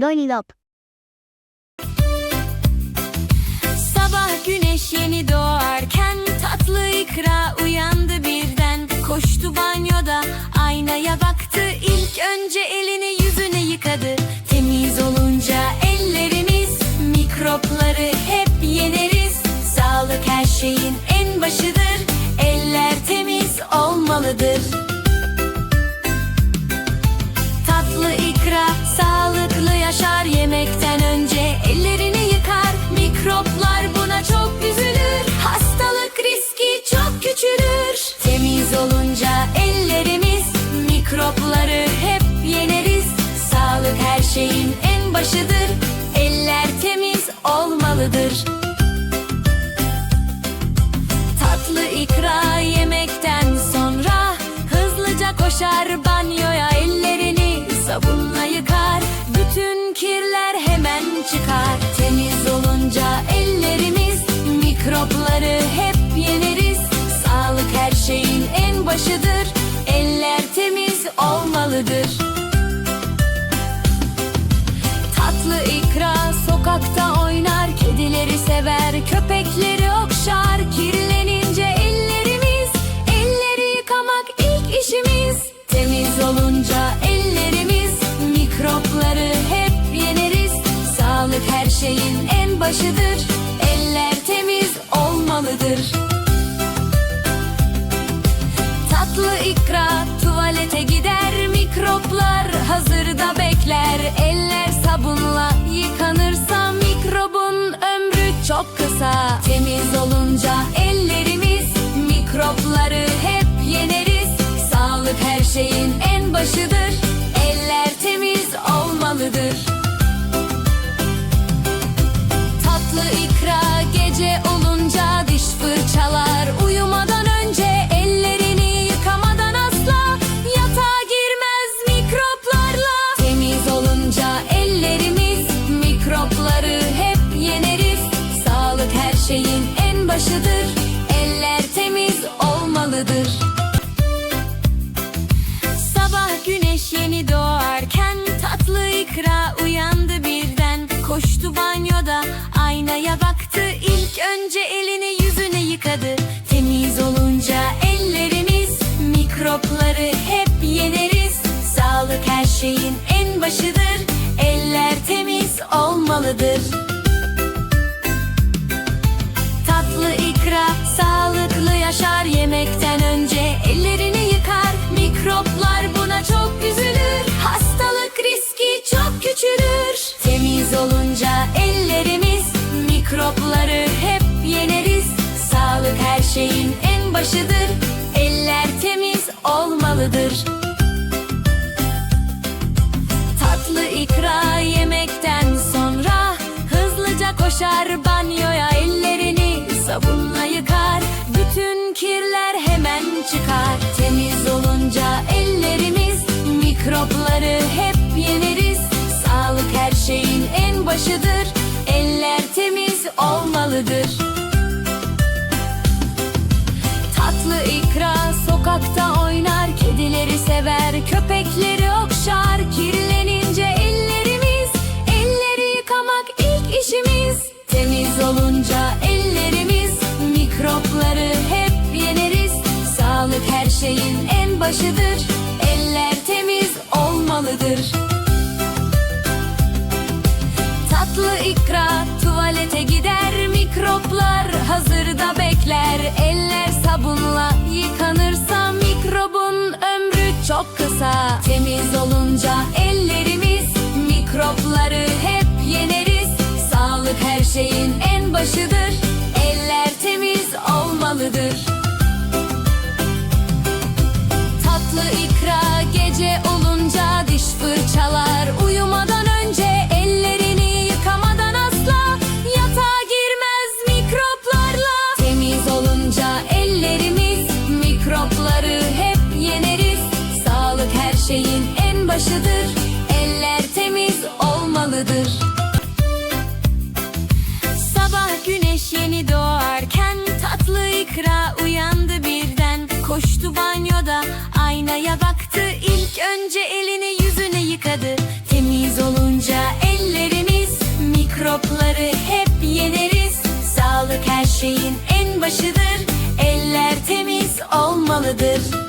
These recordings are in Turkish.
Lollipop. Sabah güneş yeni doğarken mikropları hep yeneriz. Sağlık her şeyin en başıdır. Eller temiz olmalıdır. Tatlı ikra yemekten sonra Hızlıca koşar banyoya ellerini sabunla yıkar Bütün kirler hemen çıkar Temiz olunca ellerimiz şeyin en başıdır. Eller temiz olmalıdır. Tatlı ikra tuvalete gider mikroplar hazırda bekler. Eller sabunla yıkanırsa mikrobun ömrü çok kısa. Temiz olunca ellerimiz en başıdır Eller temiz olmalıdır. Sabah güneş yeni doğarken tatlı ikra uyandı birden. Koştu banyoda aynaya baktı. İlk önce elini yüzünü yıkadı. Temiz olunca ellerimiz mikropları hep yeneriz. Sağlık her şeyin en başıdır. Eller temiz olmalıdır mikropları hep yeneriz. Sağlık her şeyin en başıdır. Eller temiz olmalıdır. Tatlı ikra yemekten sonra Hızlıca koşar banyoya ellerini sabunla yıkar Bütün kirler hemen çıkar Temiz olunca ellerimiz Mikropları hep yeneriz Sağlık her şeyin en başıdır olmalıdır Tatlı ikra sokakta oynar Kedileri sever köpekleri okşar. Kirlenince ellerimiz Elleri yıkamak ilk işimiz. Temiz olunca ellerimiz Mikropları hep yeneriz. Sağlık her şeyin en başıdır Eller temiz olmalıdır. Tatlı ikra tuvalete gider mikroplar hazırda bekler. Eller sabunla yıkanırsa mikrobun ömrü çok kısa. Temiz olunca ellerimiz mikropları hep yeneriz. Sağlık her şeyin en başıdır. Eller temiz olmalıdır. Tatlı ikra gece olunca diş fırçalar Su banyoda aynaya baktı. İlk önce elini yüzüne yıkadı. Temiz olunca ellerimiz mikropları hep yeneriz. Sağlık her şeyin en başıdır. Eller temiz olmalıdır.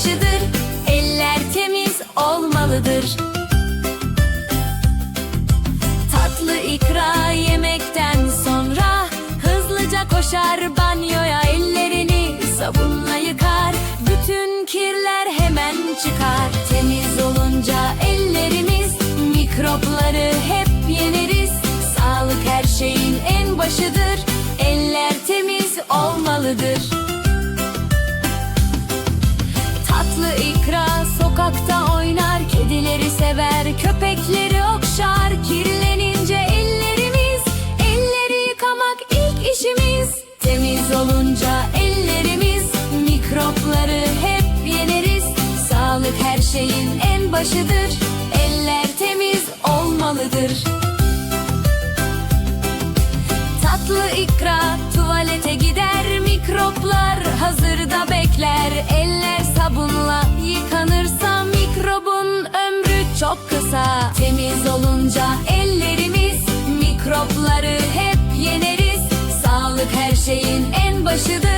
Başıdır eller temiz olmalıdır. Tatlı ikra yemekten sonra Hızlıca koşar banyoya. Ellerini sabunla yıkar. Bütün kirler hemen çıkar. Temiz olunca ellerimiz Mikropları hep yeneriz. Sağlık her şeyin en başıdır. Eller temiz olmalıdır şeyin en başıdır. Eller temiz olmalıdır. Tatlı ikra tuvalete gider. Mikroplar hazırda bekler. Eller sabunla yıkanırsa mikrobun ömrü çok kısa. Temiz olunca ellerimiz mikropları hep yeneriz. Sağlık her şeyin en başıdır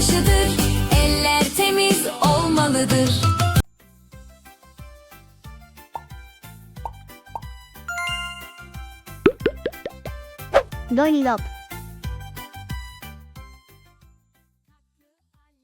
en başıdır Eller temiz olmalıdır. Lollipop